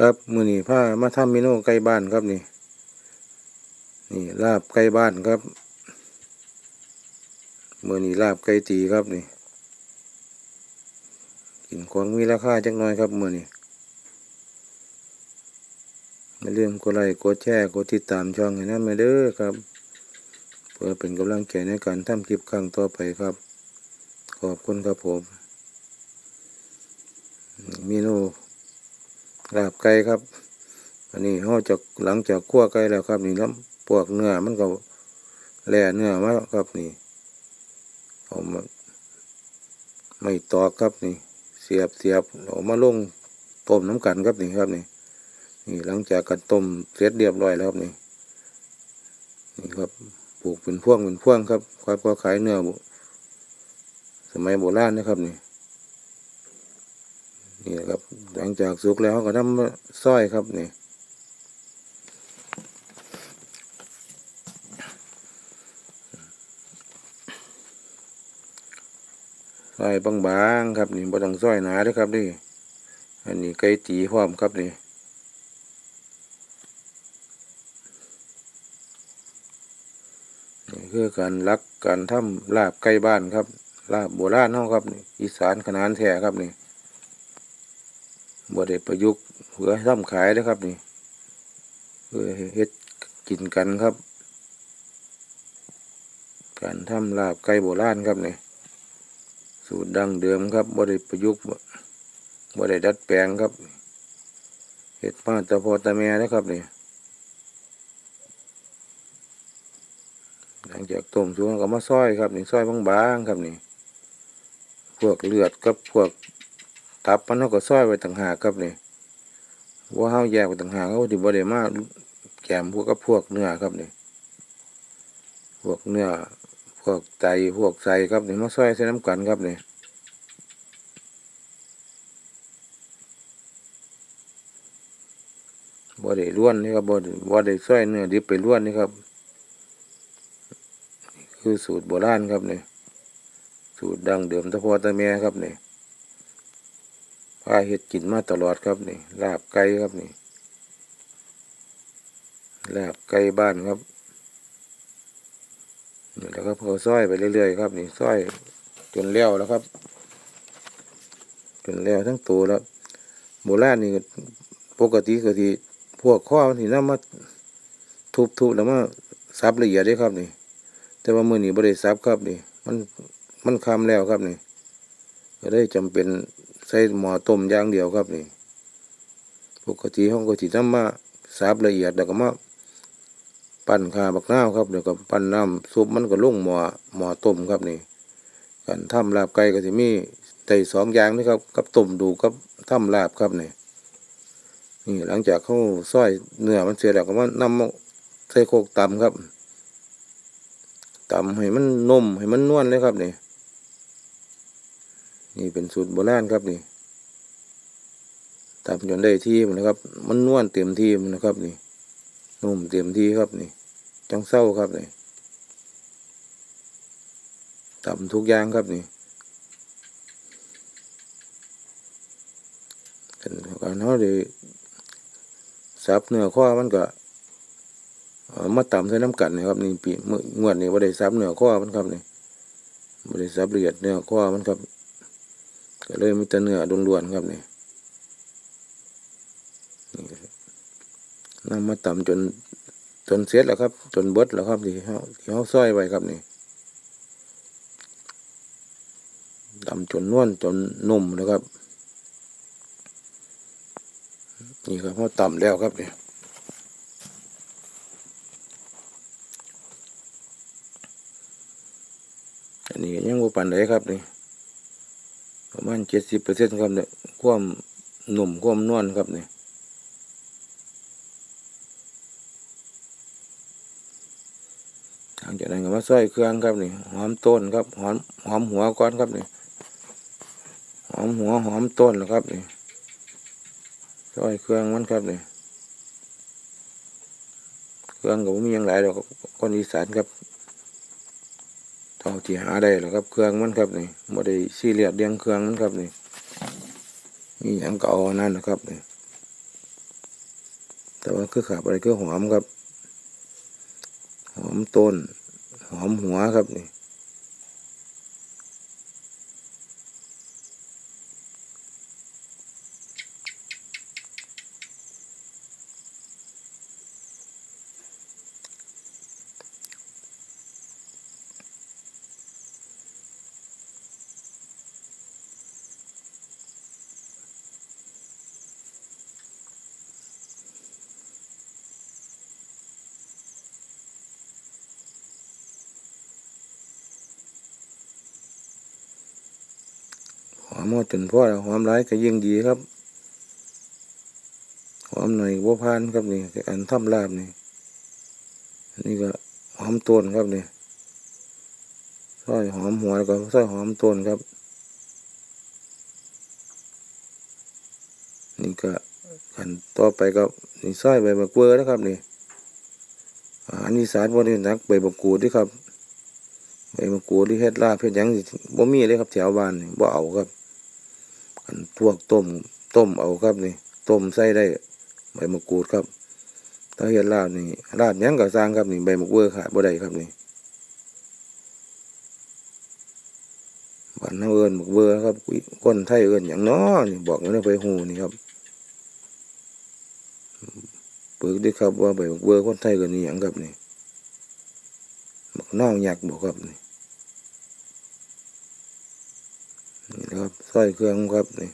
ครับมือนี่ผ้ามาทำเมนูไก่บ้านครับนี่ นี่ลาบไก่บ้านครับมือนี่ลาบไก่ตีครับนี่กินของมีราคาจักน่อยครับมือนี่ไม่ลืมกดไลค์กดแชร์กดติดตามช่องให้นั่นมาเด้อครับ เพื่อเป็นกำลังใจในการทำคลิปครั้งต่อไปครับ ขอบคุณครับผมเมนู ลาบไก่ครับ อันนี้เขาจะหลังจากคั่วไก่แล้วครับ นี่แล้วพวกเนื้อมันก็แล่เนื้อมาครับนี่เอามาไม่ตอกครับนี่ เสียบเสียบเอามาลงต้มน้ำกันครับนี่ครับนี่นี่หลังจากกันต้มเสร็จเรียบร้อยแล้วครับนี่นี่ครับปลูกเป็นพ่วงเป็นพ่วงครับควายพอขายเนื้อสมัยโบราณนะครับนี่ นี่นะครับ หลังจากสุกแล้วก็ทำมาซอยครับนี่ซอยบางๆครับนี่บ่ต้องซอยหนาเด้อครับนี่อันนี้ไก่ตีพร้อมครับนี่นี่คือการลักการทำลาบไก่บ้านครับลาบโบราณเฮาครับนี่อีสานขนานแท้ครับนี่ บ่ได้ประยุกต์เพื่อทำขายเด้อครับนี่เพื่อเฮ็ดกินกันครับ การทำลาบไก่โบราณครับนี่สูตรดั้งเดิมครับบ่ได้ประยุกต์บ่ได้ดัดแปลงครับเห็ดมาตะพอตะแม่นะครับนี่หลังจากต้มสุกแล้วก็มาซอยครับนี่ซอยบางๆครับนี่ พวกเลือดกับพวก ตับมันเราก็ซอยไว้ต่างหากครับนี่ว่าเฮาแยกไว้ต่างหากเขาที่บ่ได้มาแกมพวกกับพวกเนื้อครับนี่พวกเนื้อพวกไตพวกไส้ครับนี่มาซอยใส่น้ำกันครับนี่บ่ได้ล้วนนี่ครับบ่ได้บ่ได้ซอยเนื้อดิบไปล้วนนี่ครับ คือสูตรโบราณครับนี่สูตรดังเดิมตะพอตะแม่ครับนี่ พาเฮ็ดกินมาตลอดครับนี่ลาบไก่ครับนี่ลาบไก่บ้านครับนี่แล้วก็เพอซอยไปเรื่อยๆครับนี่ซอยจนแล้วแล้วครับ จนแล้วทั้งตัวแล้วโบราณนี่ปกติก็ที่พวกข้อที่นำมาทุบๆแล้วมาสับละเอียดเด้ครับนี่ แต่ว่ามื้อนี้บ่ได้สับครับนี่ มันมันคำแล้วครับนี่ ก็ได้จำเป็น ใส่หม้อต้มอย่างเดียวครับนี่ ปกติห้องก็สินำมาสับละเอียดแล้วก็มาปั้นขาบักนาวครับเดี๋ยวก็ปั้นน้ำซุปมันก็ลุ่งหม้อหม้อต้มครับนี่การทำลาบไก่ก็จะมีไต่สองอย่างนี่ครับกับต้มดูกับทำลาบครับนี่นี่หลังจากเขาซอยเนื้อมันเสร็จแล้วก็มานำมาใส่โคกตำครับตำให้มันนุ่มให้มันนวลเลยครับนี่ นี่เป็นสูตรโบราณครับนี่ตำจนได้ที่มันนะครับ มันนวลเต็มที่มันนะครับนี่นุ่มเต็มที่ครับนี่จังเศร้าครับนี่ตำทุกอย่างครับนี่กันการเขาได้สับเนื้อข้อมันก็มาตำใส่น้ำกันนะครับนี่ปีเมื่องวดนี้ว่าได้สับเนื้อข้อมันครับนี่บ่ได้สับละเอียดเนื้อข้อมันครับ เลยมีแต่เนื้อล้วนๆครับนี่นี่ครับนำมาตำจนจนเสร็จแล้วครับ จนเบิดแล้วครับที่เขาที่เขาซอยไว้ครับนี่ต่ำจนนวลจนนุ่มนะครับ นี่ครับเขาต่ำแล้วครับนี่อันนี้ยังบ่ปานใดครับนี่ ประมาณเจ็ดสิบเปอร์เซ็นต์ครับเนี่ยความหนุ่มความนวลครับเนี่หลังจากนั้นก็มาซอยเครื่องครับนี่หอมต้นครับหอมหอมหัวก่อนครับนี่หอมหัวหอมต้นแล้วครับนี่ซอยเครื่องมันครับนี่เครื่องก็บ่มีอย่างไรหรอกคนอีสานครับ เท่าที่หาได้หรอครับ เครื่องมันครับนี่บ่ได้ซีเรียสเรียงเครื่องมันครับนี่มีอย่างก็เอาอันนั่นนะครับนี่แต่ว่าคือขาบอะไรคือหอมครับ หอมต้น หอมหัวครับนี่ หอมหมดจนพ่อแล้วหอมร้ายก็ยิ่งดีครับหอมหน่อยบัวพานครับนี่อันทำลาบนี่อันนี้ก็หอมต้นครับนี่ซอยหอมหัวแล้วก็ซอยหอมต้นครับ นี่ก็ขันต่อไปก็นี่ซอยใบมะกรูดนะครับนี่อาหารอีสานวันนี้นักใบมะกรูดด้วยครับใบมะกรูดที่เฮ็ดลาบเฮ็ดหยังบ่มีเลยครับแถวบ้านนี่บ่เอาครับ อันพวกต้มต้มเอาครับนี่ ต้มใส่ได้ใบมะกรูดครับ ถ้าเฮ็ดลาบนี่ลาบยังก็สร้างครับนี่ใบมะกรูดขาดบ่ได้ครับนี่บ้านเฮาเอิ้นบักเบือครับคนไทยเอิ้นหยังน้อนี่บอกกันไปฮู้นี่ครับเปึกเด้ครับว่าใบมะเบือคนไทยเอิ้นอีหยังครับนี่บักนาวยักษ์บ่ครับนี่นะครับใส่เครื่องครับนี่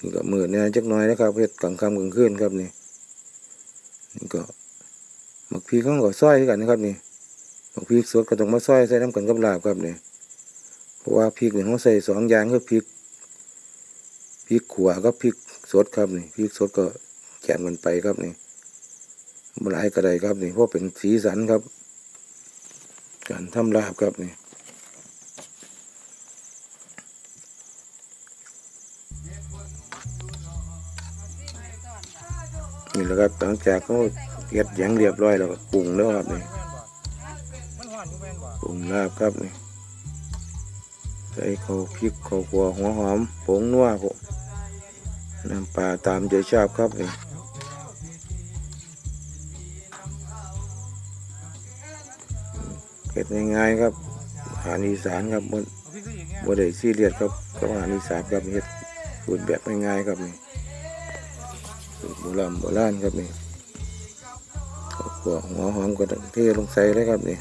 นี่ก็มือเนี่ยจักน้อยนะครับเฮ็ดกลางค่ำกลางคืนครับนี่นี่ก็หมักพริกเขาก็ซอยกันนะครับนี่หมักพริกสดก็ต้องมาซอยใส่น้ำกันกับลาบครับนี่เพราะว่าพริกนี่เขาใส่สองอย่างคือพริกพริกขัวกับพริกสดครับนี่พริกสดก็แกมกันไปครับนี่บหลายก็ไดครับนี่เพราะเป็นสีสันครับ การทำลาบครับนี่ แหละครับหลังจากเขาเก็ดหยังเรียบร้อยแล้วก็ปรุงแล้วครับนี่ปรุงลาบครับนี่ใส่ข้าวพริกข้าวขัวหัวหอมผงนัวผมน้ำปลาตามใจชอบครับนี่เก็ดง่ายๆครับอาหารอีสานครับบนเอาพี่คืออย่างเงี้ยบ่ได้ซีเรียสครับกับอาหารอีสานครับเฮ็ดสูตรแบบง่ายๆครับนี่ โบราณโบราณครับนี่ข้าวขัวหัวหอมก็เทลงใส่เลยครับนี่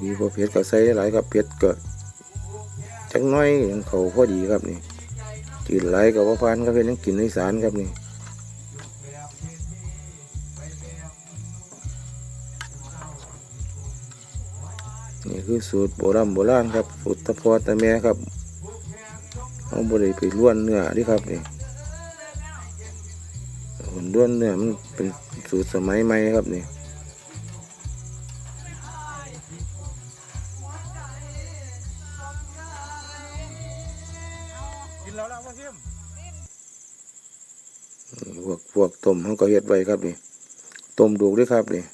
มีพอเผ็ดก็ใส่หลายครับเผ็ดก็จังน้อยเขาพอดีครับนี่กินหลายก็บ่พานครับเฮ็ดหยังกินอีสานครับนี่นี่คือสูตรโบราณโบราณครับสูตรตะพอตะแม่ครับ เอาบ่ได้ไปล้วนเนื้อเดิครับนี่คนล้วนเนื้อมันเป็นสูตรสมัยใหม่ครับนี่กินแล้วแล้วว่าเข้มพวกพวกต้มเขาก็เฮ็ดไว้ครับนี่ต้มดูกด้วยครับนี่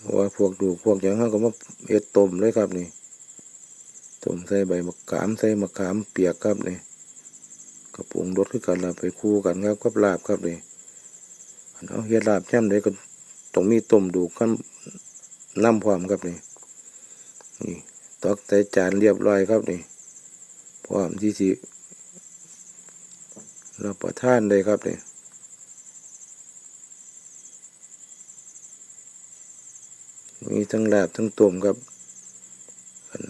เพราะว่าพวกดูกพวกอย่างเขาก็มาเฮ็ดต้มเลยครับนี่ ต้มใส่ใบมะขามใส่มะขามเปียกครับเนี่ยกระปุงรสคือกันลาไปคู่กันครับกับลาบครับนี่อันเอาเฮ็ดลาบแช่มได้ก็ต้องมีต้มดูกขั้นน้ำพร้อมครับนี่นี่ตอกใส่จานเรียบร้อยครับนี่พร้อมที่สิรับประทานได้ครับเนี่ยมีทั้งลาบทั้งต้มครับ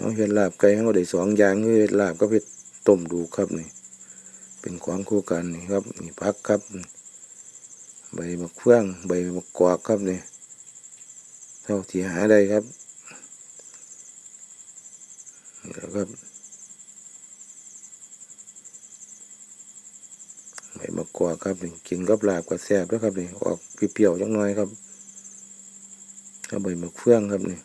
เอาเห็ดลาบไก่เขาได้สองอย่างคือเห็ดลาบกับเห็ดต้มดูครับนี่ เป็นของคู่กันนี่ครับนี่พักครับ ใบมะเฟือง ใบมะกอกครับนี่เท่าที่หาได้ครับนี่แล้วครับใบมะกอกครับนี่กินกับลาบกับแซ่บแล้วครับนี่ออกเปรี้ยวๆจังน่อยครับถ้าใบมะเฟืองครับนี่